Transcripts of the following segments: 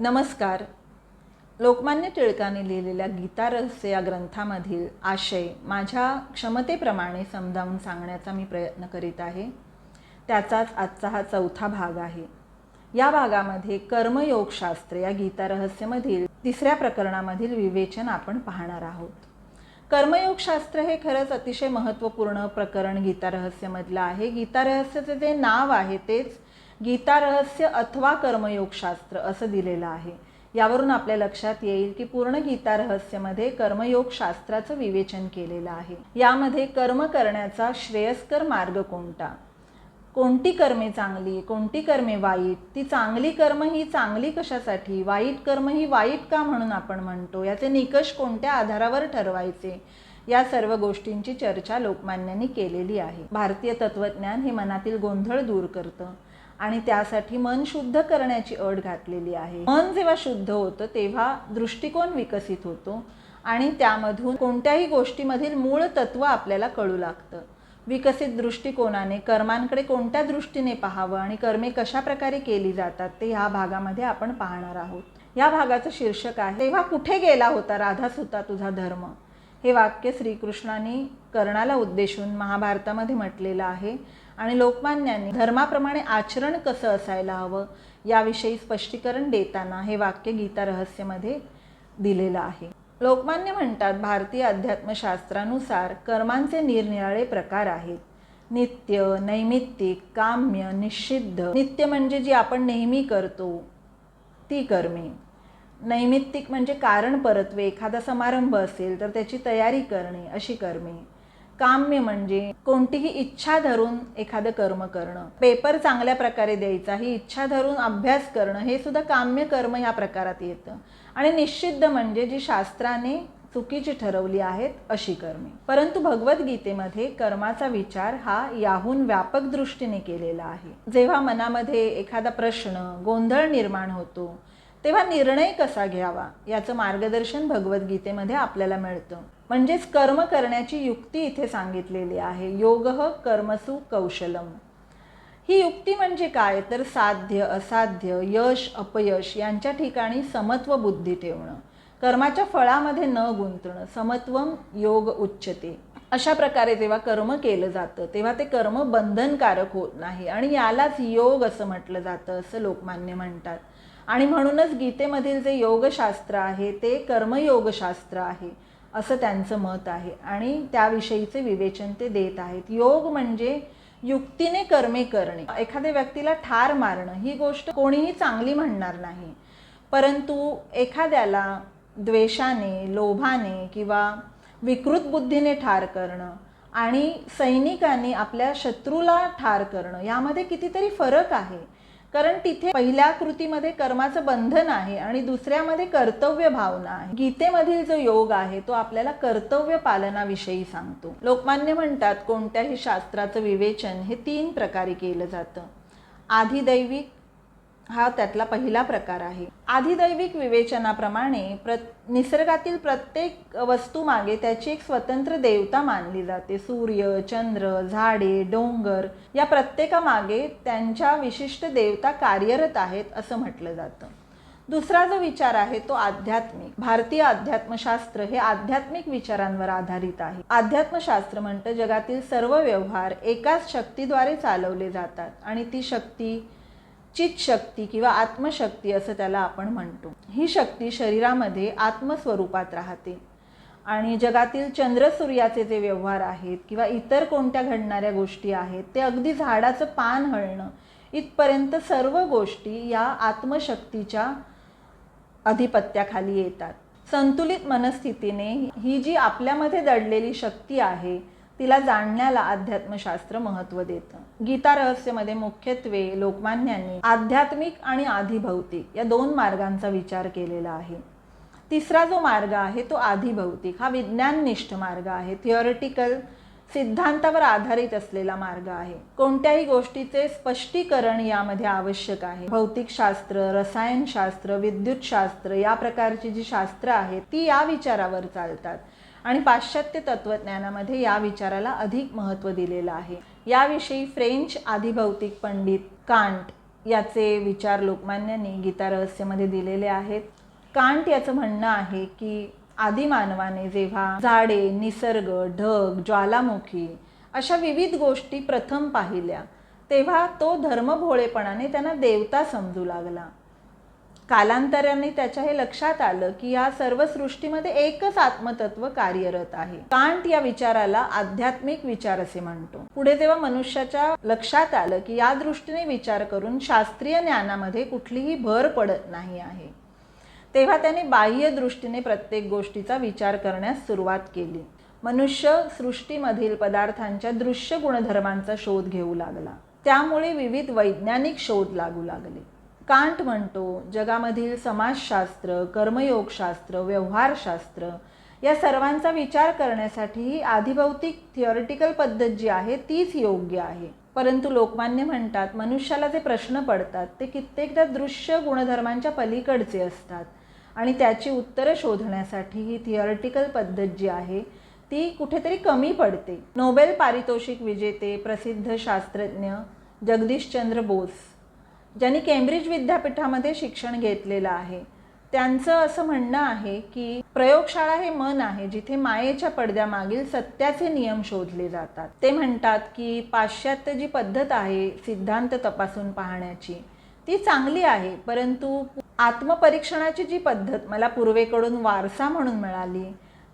नमस्कार. लोकमान्य टिळकांनी लिहिलेल्या गीता रहस्य या ग्रंथामधील आशय माझ्या क्षमतेप्रमाणे समजावून सांगण्याचा मी प्रयत्न करीत आहे. त्याचाच आजचा हा चौथा भाग आहे. या भागामध्ये कर्मयोगशास्त्र या गीता रहस्यमधील तिसऱ्या प्रकरणामधील विवेचन आपण पाहणार आहोत. कर्मयोगशास्त्र हे खरंच अतिशय महत्त्वपूर्ण प्रकरण गीता रहस्यमधलं आहे. गीता रहस्याचं जे नाव आहे तेच गीता रहस्य अथवा कर्मयोगशास्त्र असं दिलेलं आहे. यावरून आपल्या लक्षात येईल की पूर्ण गीता रहस्यमध्ये कर्मयोगशास्त्राचं विवेचन केलेलं आहे. यामध्ये कर्म करण्याचा श्रेयस्कर मार्ग कोणता? कोणती कर्मे चांगली कोणती कर्मे वाईट? ती चांगली कर्म ही चांगली कशासाठी? वाईट कर्म ही वाईट का म्हणून आपण म्हणतो? याचे निकष कोणत्या आधारावर ठरवायचे? या सर्व गोष्टींची चर्चा लोकमान्यांनी केलेली आहे. भारतीय तत्वज्ञान हे मनातील गोंधळ दूर करतं. आणि त्यासाठी मन शुद्ध करण्याची अट घातलेली आहे. मन जेव्हा शुद्ध होतं तेव्हा दृष्टिकोन विकसित होतो आणि त्यामधून कोणत्याही गोष्टीमधील मूळ तत्व आपल्याला कळू लागतं. विकसित दृष्टिकोनाने कर्मांकडे कोणत्या दृष्टीने पाहावं आणि कर्मे कशा प्रकारे केली जातात ते ह्या भागामध्ये आपण पाहणार आहोत. या भागाचं शीर्षक आहे तेव्हा कुठे गेला होता राधा सुता तुझा धर्म? हे वाक्य श्रीकृष्णाने कर्णाला उद्देशून महाभारतामध्ये म्हटलेलं आहे. आणि लोकमान्यांनी धर्माप्रमाणे आचरण कसं असायला हवं याविषयी स्पष्टीकरण देताना हे वाक्य गीता रहस्यमध्ये दिलेलं आहे. लोकमान्य म्हणतात भारतीय अध्यात्मशास्त्रानुसार कर्मांचे निरनिराळे प्रकार आहेत. नित्य नैमित्तिक काम्य निषिद्ध. नित्य म्हणजे जी आपण नेहमी करतो ती कर्मे. नैमित्तिक म्हणजे कारण परत्वे. एखादा समारंभ असेल तर त्याची तयारी करणे अशी कर्मे. काम्य म्हणजे कोणतीही इच्छा धरून एखादं कर्म करणं. पेपर चांगल्या प्रकारे द्यायचा ही इच्छा धरून अभ्यास करणं हे सुद्धा काम्य कर्म या प्रकारात येतं. आणि निश्चिद्ध म्हणजे जी शास्त्राने चुकीची ठरवली आहेत अशी कर्मे. परंतु भगवद्गीतेमध्ये कर्माचा विचार हा याहून व्यापक दृष्टीने केलेला आहे. जेव्हा मनामध्ये एखादा प्रश्न गोंधळ निर्माण होतो तेव्हा निर्णय कसा घ्यावा? याचं मार्गदर्शन भगवद्गीतेमध्ये आपल्याला मिळतं. म्हणजेच कर्म करण्याची युक्ती इथे सांगितलेली आहे. योग कर्मसु कौशलम. ही युक्ती म्हणजे काय? तर साध्य असाध्य यश अपयश यांच्या ठिकाणी समत्व बुद्धी ठेवणं. कर्माच्या फळामध्ये न गुंतणं. समत्वम योग उच्चते. अशा प्रकारे जेव्हा कर्म केलं जातं तेव्हा ते कर्म बंधनकारक होत नाही. आणि यालाच योग असं म्हटलं जातं असं लोकमान्य म्हणतात. आणि म्हणूनच गीतेमधील जे योगशास्त्र आहे ते कर्मयोगशास्त्र आहे असं त्यांचं मत आहे. आणि त्याविषयीचे विवेचन ते देत आहेत. योग म्हणजे युक्तीने कर्मे करणे. एखाद्या व्यक्तीला ठार मारणं ही गोष्ट कोणीही चांगली म्हणणार नाही. परंतु एखाद्याला द्वेषाने लोभाने किंवा विकृत बुद्धीने ठार करणं आणि सैनिकांनी आपल्या शत्रूला ठार करणं यामध्ये कितीतरी फरक आहे. कारण तिथे पहिल्या कृतीमध्ये कर्माचं बंधन आहे आणि दुसऱ्यामध्ये कर्तव्य भावना आहे. गीतेमधील जो योग आहे तो आपल्याला कर्तव्य पालनाविषयी सांगतो. लोकमान्य म्हणतात कोणत्याही शास्त्राचं विवेचन हे तीन प्रकारे केलं जातं. आधिदैविक हा त्यातला पहिला प्रकार आहे. आधिदैविक विवेचनाप्रमाणे प्र निसर्गातील प्रत्येक वस्तू मागे त्याची एक स्वतंत्र देवता मानली जाते. सूर्य चंद्र झाडे डोंगर या प्रत्येकामागे त्यांच्या विशिष्ट देवता कार्यरत आहेत असं म्हटलं जातं. दुसरा जो विचार आहे तो आध्यात्मिक. भारतीय अध्यात्मशास्त्र हे आध्यात्मिक विचारांवर आधारित आहे. अध्यात्मशास्त्र म्हणतं जगातील सर्व व्यवहार एकाच शक्तीद्वारे चालवले जातात आणि ती शक्ती चित शक्ती किंवा आत्मशक्ती असं त्याला आपण म्हणतो. ही शक्ती शरीरामध्ये आत्मस्वरूपात राहते. आणि जगातील चंद्रसूर्याचे जे व्यवहार आहेत किंवा इतर कोणत्या घडणाऱ्या गोष्टी आहेत ते अगदी झाडाचं पान हळणं इथपर्यंत सर्व गोष्टी या आत्मशक्तीच्या अधिपत्याखाली येतात. संतुलित मनस्थितीने ही जी आपल्यामध्ये दडलेली शक्ती आहे तिला जाणण्याला अध्यात्मशास्त्र महत्त्व देतं. गीता रहस्यमध्ये मुख्यत्वे लोकमान्यांनी आध्यात्मिक आणि आधिभौतिक या दोन मार्गांचा विचार केलेला आहे. तिसरा जो मार्ग आहे तो आधिभौतिक. हा विज्ञाननिष्ठ मार्ग आहे. थिअरिटिकल सिद्धांतावर आधारित असलेला मार्ग आहे. कोणत्याही गोष्टीचे स्पष्टीकरण यामध्ये आवश्यक आहे. भौतिकशास्त्र रसायनशास्त्र विद्युतशास्त्र या प्रकारची जी शास्त्र आहेत ती या विचारावर चालतात. आणि पाश्चात्य तत्वज्ञानामध्ये या विचाराला अधिक महत्त्व दिलेलं आहे. याविषयी फ्रेंच आधिभौतिक पंडित कांट याचे विचार लोकमान्यांनी गीता रहस्यमध्ये दिलेले आहेत. कांट याचं म्हणणं आहे की आदिमानवाने जेव्हा झाडे निसर्ग ढग ज्वालामुखी अशा विविध गोष्टी प्रथम पाहिल्या तेव्हा तो धर्मभोळेपणाने त्यांना देवता समजू लागला. कालांतराने त्याच्या हे लक्षात आलं की या सर्व सृष्टीमध्ये एकच आत्मतत्व कार्यरत आहे. कांट या विचाराला आध्यात्मिक विचार असे म्हणतो. पुढे तेव्हा मनुष्याच्या लक्षात आलं की या दृष्टीने विचार करून शास्त्रीय ज्ञानामध्ये कुठलीही भर पडत नाही आहे तेव्हा त्याने बाह्य दृष्टीने प्रत्येक गोष्टीचा विचार करण्यास सुरुवात केली. मनुष्य सृष्टीमधील पदार्थांच्या दृश्य गुणधर्मांचा शोध घेऊ लागला. त्यामुळे विविध वैज्ञानिक शोध लागू लागले. कांट म्हणतो जगामधील समाजशास्त्र कर्मयोगशास्त्र व्यवहारशास्त्र या सर्वांचा विचार करण्यासाठी ही आधिभौतिक थिअरिटिकल पद्धत जी आहे तीच योग्य आहे. परंतु लोकमान्य म्हणतात मनुष्याला जे प्रश्न पडतात ते कित्येकदा दृश्य गुणधर्मांच्या पलीकडचे असतात. आणि त्याची उत्तरं शोधण्यासाठी ही थिअरिटिकल पद्धत जी आहे ती कुठेतरी कमी पडते. नोबेल पारितोषिक विजेते प्रसिद्ध शास्त्रज्ञ जगदीशचंद्र बोस ज्यांनी केम्ब्रिज विद्यापीठामध्ये शिक्षण घेतलेलं आहे त्यांचं असं म्हणणं आहे की प्रयोगशाळा हे मन आहे जिथे मायेच्या पडद्यामागील सत्याचे नियम शोधले जातात. ते म्हणतात की पाश्चात्य जी पद्धत आहे सिद्धांत तपासून पाहण्याची ती चांगली आहे परंतु आत्मपरीक्षणाची जी पद्धत मला पूर्वेकडून वारसा म्हणून मिळाली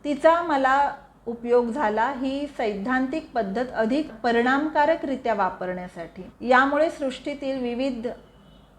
तिचा मला उपयोग झाला ही सैद्धांतिक पद्धत अधिक परिणामकारकरित्या वापरण्यासाठी. यामुळे सृष्टीतील विविध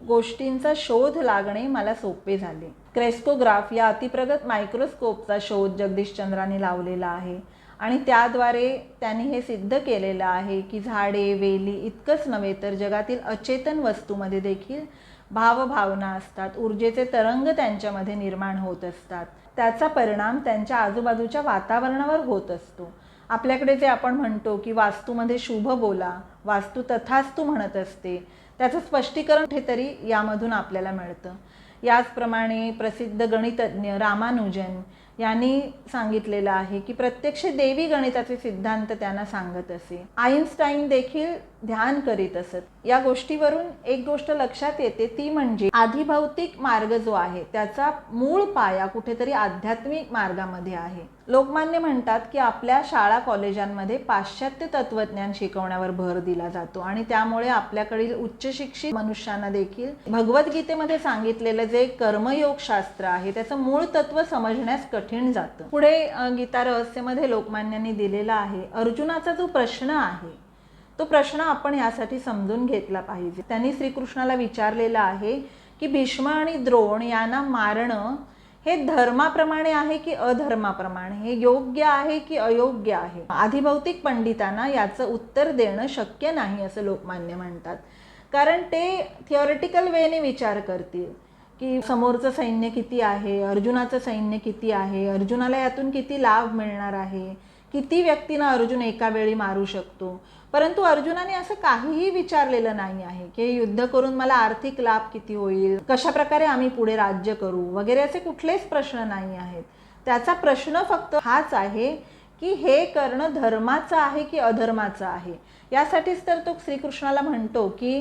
गोष्टींचा शोध लागणे मला सोपे झाले. क्रेस्कोग्राफ या अतिप्रगत मायक्रोस्कोपचा शोध जगदीशचंद्राने लावलेला आहे आणि त्याद्वारे त्यांनी हे सिद्ध केलेलं आहे की झाडे वेली इतकंच नव्हे तर जगातील अचेतन वस्तूमध्ये देखील भावभावना असतात. ऊर्जेचे तरंग त्यांच्यामध्ये निर्माण होत असतात. त्याचा परिणाम त्यांच्या आजूबाजूच्या वातावरणावर होत असतो. आपल्याकडे जे आपण म्हणतो की वास्तूमध्ये शुभ बोला वास्तू तथास्तू म्हणत असते त्याचं स्पष्टीकरण कुठेतरी यामधून आपल्याला मिळतं. याचप्रमाणे प्रसिद्ध गणितज्ञ रामानुजन यांनी सांगितलेलं आहे की प्रत्यक्ष देवी गणिताचे सिद्धांत त्यांना सांगत असे. आईन्स्टाईन देखील ध्यान करीत असत. या गोष्टीवरून एक गोष्ट लक्षात येते ती म्हणजे आधिभौतिक मार्ग जो आहे त्याचा मूळ पाया कुठेतरी आध्यात्मिक मार्गामध्ये आहे. लोकमान्य म्हणतात की आपल्या शाळा कॉलेजांमध्ये पाश्चात्य तत्वज्ञान शिकवण्यावर भर दिला जातो आणि त्यामुळे आपल्याकडील उच्च शिक्षित मनुष्यांना देखील भगवद्गीतेमध्ये सांगितलेलं जे कर्मयोग शास्त्र आहे त्याचं मूळ तत्व समजण्यास कठीण जातं. पुढे गीता रहस्यमध्ये लोकमान्यांनी दिलेला आहे अर्जुनाचा जो प्रश्न आहे तो प्रश्न आपण यासाठी समजून घेतला पाहिजे. त्यांनी श्रीकृष्णाला विचारलेला आहे की भीष्म आणि द्रोण यांना मारणं हे धर्माप्रमाणे आहे की अधर्माप्रमाणे? हे योग्य आहे की अयोग्य आहे? आधिभौतिक पंडितांना याचं उत्तर देणं शक्य नाही असं लोकमान्य म्हणतात. कारण ते थिअरिटिकल वेने विचार करतील की समोरचं सैन्य किती आहे अर्जुनाचं सैन्य किती आहे अर्जुनाला यातून किती लाभ मिळणार आहे? किती व्यक्तींना अर्जुन एका वेळी मारू शकतो. परंतु अर्जुनाने असं काहीही विचारलेलं नाही आहे की युद्ध करून मला आर्थिक लाभ किती होईल कशा प्रकारे आम्ही पुढे राज्य करू वगैरे असे कुठलेच प्रश्न नाही आहेत. त्याचा प्रश्न फक्त हाच आहे की हे करणं धर्माचं आहे की अधर्माचं आहे? यासाठीच तर तो श्रीकृष्णाला म्हणतो की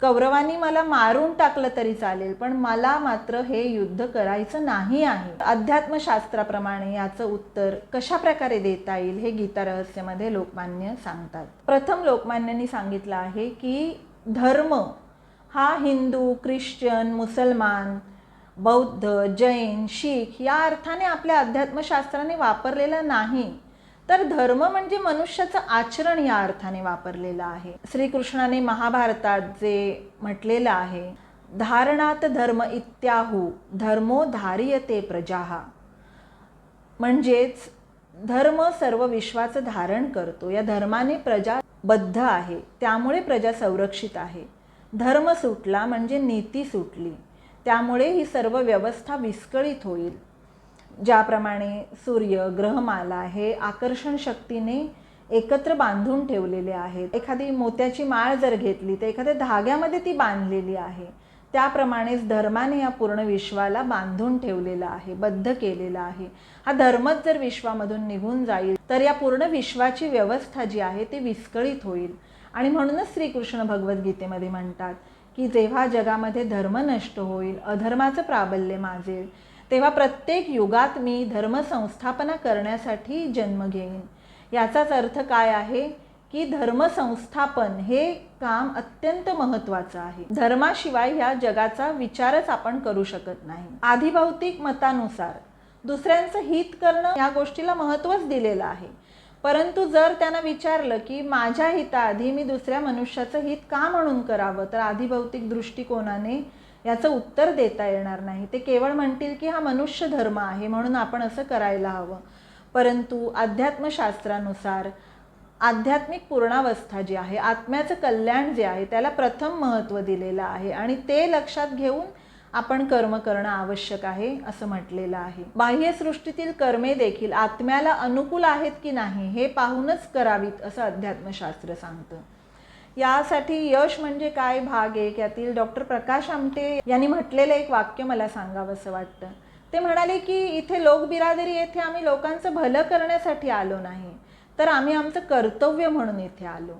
कौरवांनी मला मारून टाकलं तरी चालेल पण मला मात्र हे युद्ध करायचं नाही आहे. अध्यात्मशास्त्राप्रमाणे याचं उत्तर कशा प्रकारे देता येईल हे गीता रहस्यमध्ये लोकमान्य सांगतात. प्रथम लोकमान्यांनी सांगितलं आहे की धर्म हा हिंदू ख्रिश्चन मुसलमान बौद्ध जैन शीख या अर्थाने आपल्या अध्यात्मशास्त्राने वापरलेला नाही. तर धर्म म्हणजे मनुष्याचं आचरण या अर्थाने वापरलेलं आहे. श्रीकृष्णाने महाभारतात जे म्हटलेलं आहे धारणात धर्म इत्याहू धर्मो धार्यते प्रजाहा म्हणजेच धर्म सर्व विश्वाचं धारण करतो. या धर्माने प्रजा बद्ध आहे त्यामुळे प्रजा संरक्षित आहे. धर्म सुटला म्हणजे नीती सुटली त्यामुळे ही सर्व व्यवस्था विस्कळीत होईल. ज्याप्रमाणे सूर्य ग्रहमाला हे आकर्षण शक्तीने एकत्र बांधून ठेवलेले आहेत. एखादी मोत्याची माळ जर घेतली तर एखाद्या धाग्यामध्ये ती बांधलेली आहे. त्याप्रमाणेच धर्माने या पूर्ण विश्वाला बांधून ठेवलेलं आहे बद्ध केलेला आहे. हा धर्मच जर विश्वामधून निघून जाईल तर या पूर्ण विश्वाची व्यवस्था जी आहे ती विस्कळीत होईल. आणि म्हणूनच श्रीकृष्ण भगवद्गीतेमध्ये म्हणतात की जेव्हा जगामध्ये धर्म नष्ट होईल अधर्माचं प्राबल्य माजेल तेव्हा प्रत्येक युगात मी धर्मसंस्थापना करण्यासाठी जन्म घेईन. याचाच अर्थ काय आहे? की धर्मसंस्थापन हे काम अत्यंत महत्त्वाचं आहे. धर्माशिवाय ह्या जगाचा विचारच आपण करू शकत नाही. आधिभौतिक मतानुसार दुसऱ्यांचं हित करणं या गोष्टीला महत्त्वच दिलेलं आहे. परंतु जर त्यांना विचारलं की माझ्या हिताआधी मी दुसऱ्या मनुष्याचं हित का म्हणून करावं? तर आधिभौतिक दृष्टिकोनाने याचं उत्तर देता येणार नाही. ते केवळ म्हणतील की हा मनुष्य धर्म आहे म्हणून आपण असं करायला हवं. परंतु अध्यात्मशास्त्रानुसार आध्यात्मिक पूर्णावस्था जी आहे आत्म्याचं कल्याण जे आहे त्याला प्रथम महत्त्व दिलेलं आहे आणि ते लक्षात घेऊन आपण कर्म करणं आवश्यक आहे असं म्हटलेलं आहे. बाह्यसृष्टीतील कर्मे देखील आत्म्याला अनुकूल आहेत की नाही हे पाहूनच करावीत असं अध्यात्मशास्त्र सांगतं. यासाठी यश म्हणजे काय भाग एक यातील डॉक्टर प्रकाश आमटे यांनी म्हटलेलं एक वाक्य मला सांगावंसं वाटतं. ते म्हणाले की इथे लोकबिरादरी येथे आम्ही लोकांचं भलं करण्यासाठी आलो नाही. तर आम्ही आमचं कर्तव्य म्हणून इथे आलो.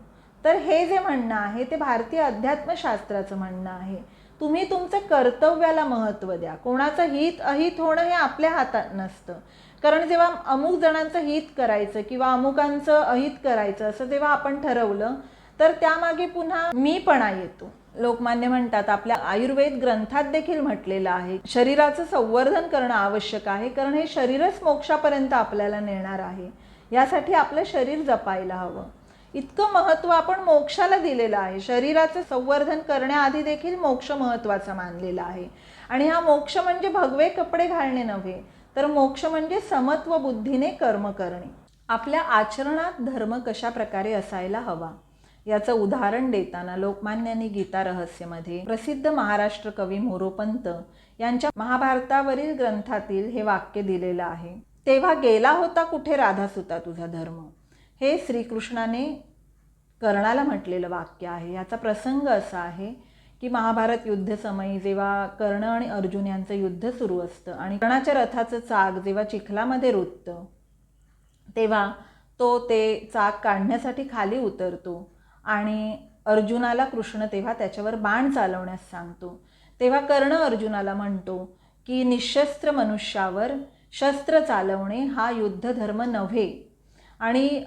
तर हे जे म्हणणं आहे ते भारतीय अध्यात्मशास्त्राचं म्हणणं आहे. तुम्ही तुमचं कर्तव्याला महत्त्व द्या. कोणाचं हित अहित होणं हे आपल्या हातात नसतं. कारण जेव्हा अमुक जणांचं हित करायचं किंवा अमुकांचं अहित करायचं असं जेव्हा आपण ठरवलं तर त्यामागे पुन्हा मीपणा येतो. लोकमान्य म्हणतात आपल्या आयुर्वेद ग्रंथात देखील म्हटलेलं आहे शरीराचं संवर्धन करणं आवश्यक आहे कारण हे शरीरच मोक्षापर्यंत आपल्याला नेणार आहे. यासाठी आपलं शरीर जपायला हवं. इतकं महत्त्व आपण मोक्षाला दिलेलं आहे. शरीराचं संवर्धन करण्याआधी देखील मोक्ष महत्त्वाचा मानलेला आहे. आणि हा मोक्ष म्हणजे भगवे कपडे घालणे नव्हे तर मोक्ष म्हणजे समत्व बुद्धीने कर्म करणे. आपल्या आचरणात धर्म कशा प्रकारे असायला हवा? याचं उदाहरण देताना लोकमान्यांनी गीता रहस्यमध्ये प्रसिद्ध महाराष्ट्र कवी मोरोपंत यांच्या महाभारतावरील ग्रंथातील हे वाक्य दिलेलं आहे. तेव्हा गेला होता कुठे राधासुता तुझा धर्म? हे श्रीकृष्णाने कर्णाला म्हटलेलं वाक्य आहे. याचा प्रसंग असा आहे की महाभारत युद्धसमयी जेव्हा कर्ण आणि अर्जुन यांचं युद्ध सुरू असतं आणि कर्णाच्या रथाचं चाक जेव्हा चिखलामध्ये रुततं तेव्हा तो ते चाक काढण्यासाठी खाली उतरतो. आणि अर्जुनाला कृष्ण तेव्हा त्याच्यावर बाण चालवण्यास सांगतो. तेव्हा कर्ण अर्जुनाला म्हणतो की निशस्त्र मनुष्यावर शस्त्र चालवणे हा युद्धधर्म नव्हे. आणि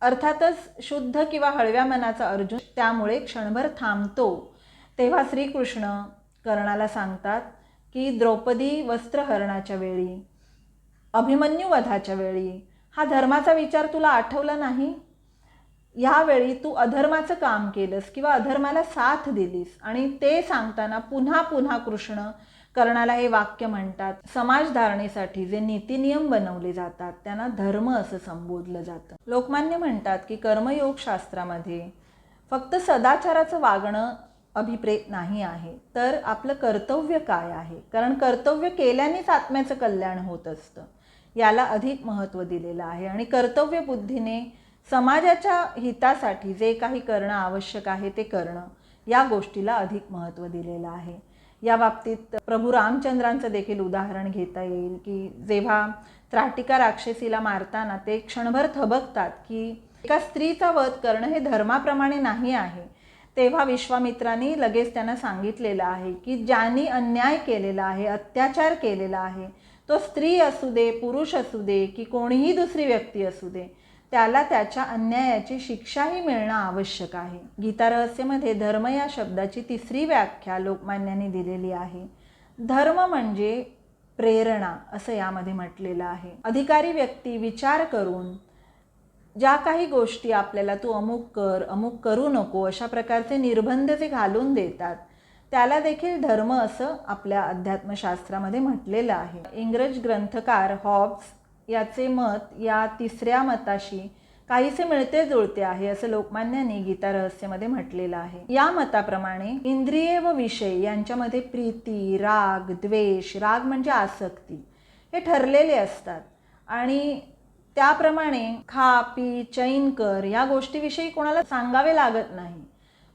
अर्थातच शुद्ध किंवा हळव्या मनाचा अर्जुन त्यामुळे क्षणभर थांबतो. तेव्हा श्रीकृष्ण कर्णाला सांगतात की द्रौपदी वस्त्रहरणाच्या वेळी अभिमन्यू वधाच्या वेळी हा धर्माचा विचार तुला आठवला नाही? यावेळी तू अधर्माचं काम केलंस किंवा अधर्माला साथ दिलीस आणि ते सांगताना पुन्हा पुन्हा कृष्ण कर्णाला हे वाक्य म्हणतात समाजधारणेसाठी जे नीतिनियम बनवले जातात त्यांना धर्म असं संबोधलं जातं. लोकमान्य म्हणतात की कर्मयोग शास्त्रामध्ये फक्त सदाचाराचं वागणं अभिप्रेत नाही आहे तर आपलं कर्तव्य काय आहे? कारण कर्तव्य केल्यानेच आत्म्याचं कल्याण होत असतं. याला अधिक महत्त्व दिलेलं आहे आणि कर्तव्य बुद्धीने समाजाच्या हितासाठी जे काही करणं आवश्यक आहे ते करणं या गोष्टीला अधिक महत्त्व दिलेलं आहे. या बाबतीत प्रभू रामचंद्रांचं देखील उदाहरण घेता येईल की जेव्हा त्राटिका राक्षसीला मारताना ते क्षणभर थबकतात की एका स्त्रीचा वध करणं हे धर्माप्रमाणे नाही आहे. तेव्हा विश्वामित्रांनी लगेच त्यांना सांगितलेलं आहे की ज्यांनी अन्याय केलेला आहे अत्याचार केलेला आहे तो स्त्री असू दे पुरुष असू दे की कोणीही दुसरी व्यक्ती असू दे त्याला त्याच्या अन्यायाची शिक्षाही मिळणं आवश्यक आहे. गीता रहस्यमध्ये धर्म या शब्दाची तिसरी व्याख्या लोकमान्यांनी दिलेली आहे. धर्म म्हणजे प्रेरणा असं यामध्ये म्हटलेलं आहे. अधिकारी व्यक्ती विचार करून ज्या काही गोष्टी आपल्याला तू अमुक कर अमुक करू नको अशा प्रकारचे निर्बंध जे घालून देतात त्याला देखील धर्म असं आपल्या अध्यात्मशास्त्रामध्ये म्हटलेलं आहे. इंग्रज ग्रंथकार हॉब्स याचे मत या तिसऱ्या मताशी काहीसे मिळते जुळते आहे असं लोकमान्यांनी गीता रहस्यमध्ये म्हटलेलं आहे. या मताप्रमाणे इंद्रिय व विषय यांच्यामध्ये प्रीती राग द्वेष राग म्हणजे आसक्ती हे ठरलेले असतात. आणि त्याप्रमाणे खा पी चैन कर या गोष्टीविषयी कोणाला सांगावे लागत नाही.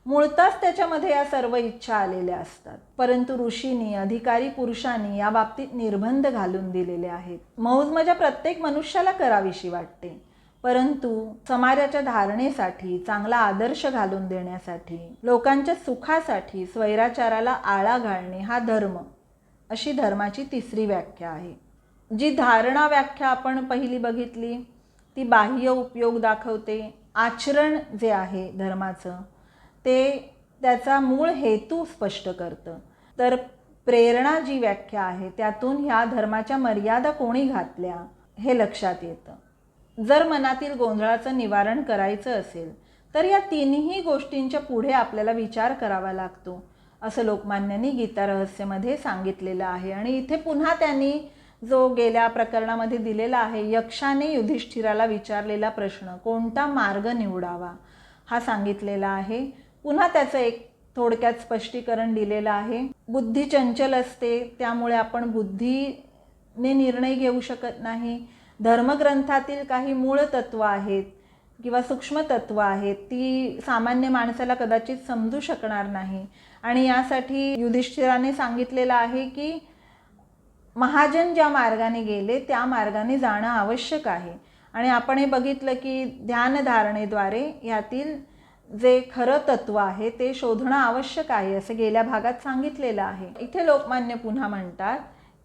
मुळताच त्याच्यामध्ये या सर्व इच्छा आलेल्या असतात. परंतु ऋषींनी अधिकारी पुरुषांनी या बाबतीत निर्बंध घालून दिलेले आहेत. मौज मजा प्रत्येक मनुष्याला करावीशी वाटते. परंतु समाजाच्या धारणेसाठी चांगला आदर्श घालून देण्यासाठी लोकांच्या सुखासाठी स्वैराचाराला आळा घालणे हा धर्म अशी धर्माची तिसरी व्याख्या आहे. जी धारणा व्याख्या आपण पहिली बघितली ती बाह्य उपयोग दाखवते. आचरण जे आहे धर्माचं ते त्याचा मूळ हेतू स्पष्ट करतं. तर प्रेरणा जी व्याख्या आहे त्यातून ह्या धर्माच्या मर्यादा कोणी घातल्या हे लक्षात येतं. जर मनातील गोंधळाचं निवारण करायचं असेल तर या तिन्ही गोष्टींच्या पुढे आपल्याला विचार करावा लागतो असं लोकमान्यांनी गीता रहस्यमध्ये सांगितलेलं आहे. आणि इथे पुन्हा त्यांनी जो गेल्या प्रकरणामध्ये दिलेला आहे यक्षाने युधिष्ठिराला विचारलेला प्रश्न कोणता मार्ग निवडावा? हा सांगितलेला आहे. पुन्हा त्याचं एक थोडक्यात स्पष्टीकरण दिलेलं आहे. बुद्धी चंचल असते त्यामुळे आपण बुद्धीने निर्णय घेऊ शकत नाही. धर्मग्रंथातील काही मूळ तत्व आहेत किंवा सूक्ष्म तत्व आहेत ती सामान्य माणसाला कदाचित समजू शकणार नाही. आणि यासाठी युधिष्ठिराने सांगितलेलं आहे की महाजन ज्या मार्गाने गेले त्या मार्गाने जाणं आवश्यक आहे. आणि आपण हे बघितलं की ध्यानधारणेद्वारे यातील जे खरं तत्व आहे ते शोधणं आवश्यक आहे असं गेल्या भागात सांगितलेलं आहे. इथे लोकमान्य पुन्हा म्हणतात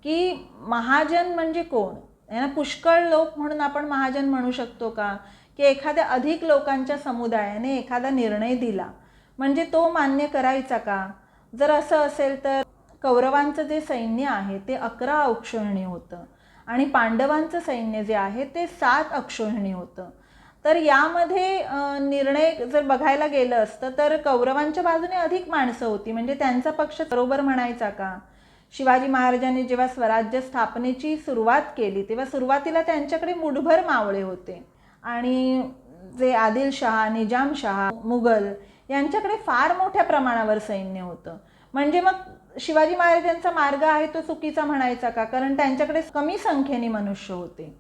की महाजन म्हणजे कोण? यांना पुष्कळ लोक म्हणून आपण महाजन म्हणू शकतो का? की एखाद्या अधिक लोकांच्या समुदायाने एखादा निर्णय दिला म्हणजे तो मान्य करायचा का? जर असं असेल तर कौरवांचं जे सैन्य आहे ते अकरा अक्षोहिणी होतं आणि पांडवांचं सैन्य जे आहे ते सात अक्षोहिणी होतं. तर यामध्ये निर्णय जर बघायला गेलं असतं तर कौरवांच्या बाजूने अधिक माणसं होती. म्हणजे त्यांचा पक्ष बरोबर म्हणायचा का? शिवाजी महाराजांनी जेव्हा स्वराज्य स्थापनेची सुरुवात केली तेव्हा सुरुवातीला त्यांच्याकडे मुठभर मावळे होते. आणि जे आदिलशहा निजामशहा मुघल यांच्याकडे फार मोठ्या प्रमाणावर सैन्य होतं. म्हणजे मग शिवाजी महाराजांचा मार्ग आहे तो चुकीचा म्हणायचा का? कारण त्यांच्याकडे कमी संख्येने मनुष्य होते.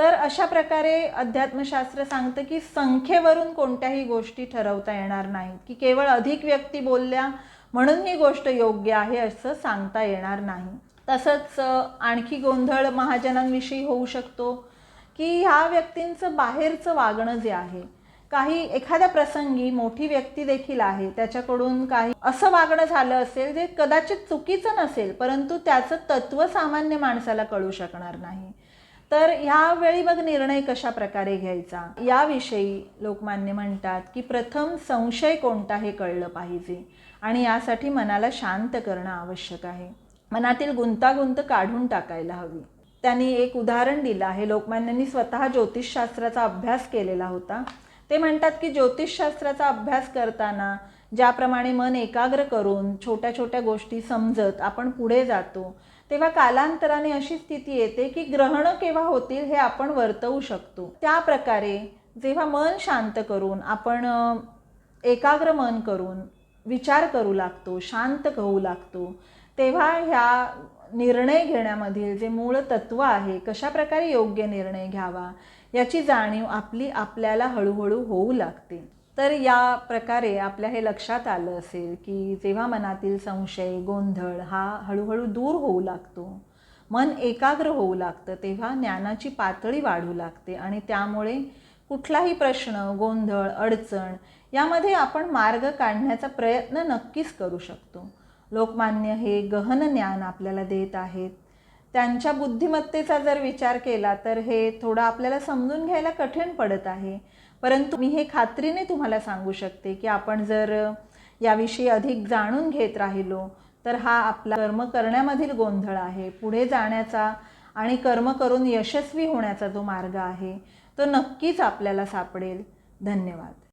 तर अशा प्रकारे अध्यात्मशास्त्र सांगतं की संख्येवरून कोणत्याही गोष्टी ठरवता येणार नाहीत की केवळ अधिक व्यक्ती बोलल्या म्हणून ही गोष्ट योग्य आहे असं सांगता येणार नाही. तसंच आणखी गोंधळ महाजनांविषयी होऊ शकतो की ह्या व्यक्तींचं बाहेरचं वागणं जे आहे काही एखाद्या प्रसंगी मोठी व्यक्ती देखील आहे त्याच्याकडून काही असं वागणं झालं असेल जे कदाचित चुकीचं नसेल परंतु त्याचं तत्व सामान्य माणसाला कळू शकणार नाही. तर ह्यावेळी मग निर्णय कशा प्रकारे घ्यायचा? याविषयी लोकमान्य म्हणतात की प्रथम संशय कोणता हे कळलं पाहिजे आणि यासाठी मनाला शांत करणं आवश्यक आहे. मनातील गुंतागुंत काढून टाकायला हवी. त्यांनी एक उदाहरण दिलं आहे. लोकमान्यांनी स्वतः ज्योतिषशास्त्राचा अभ्यास केलेला होता. ते म्हणतात की ज्योतिषशास्त्राचा अभ्यास करताना ज्याप्रमाणे मन एकाग्र करून छोट्या छोट्या गोष्टी समजत आपण पुढे जातो तेव्हा कालांतराने अशी स्थिती येते की ग्रहणं केव्हा होतील हे आपण वर्तवू शकतो. त्या प्रकारे जेव्हा मन शांत करून आपण एकाग्र मन करून विचार करू लागतो शांत होऊ लागतो तेव्हा ह्या निर्णय घेण्यामधील जे मूळ तत्व आहे कशा प्रकारे योग्य निर्णय घ्यावा याची जाणीव आपली आपल्याला हळूहळू होऊ लागते. तर या प्रकारे आपल्या हे लक्षात आलं असेल की जेव्हा मनातील संशय गोंधळ हा हळूहळू दूर होऊ लागतो मन एकाग्र होऊ लागतं तेव्हा ज्ञानाची पातळी वाढू लागते आणि त्यामुळे कुठलाही प्रश्न गोंधळ अडचण यामध्ये आपण मार्ग काढण्याचा प्रयत्न नक्कीच करू शकतो. लोकमान्य हे गहन ज्ञान आपल्याला देत आहेत. त्यांच्या बुद्धिमत्तेचा जर विचार केला तर हे थोडं आपल्याला समजून घ्यायला कठीण पडत आहे. परंतु मी हे खात्रीने तुम्हाला सांगू शकते की आपण जर याविषयी अधिक जाणून घेत राहिलो तर हा आपला कर्म करण्यामधील गोंधळ आहे. पुढे जाण्याचा आणि कर्म करून यशस्वी होण्याचा जो मार्ग आहे तो नक्कीच आपल्याला सापडेल. धन्यवाद.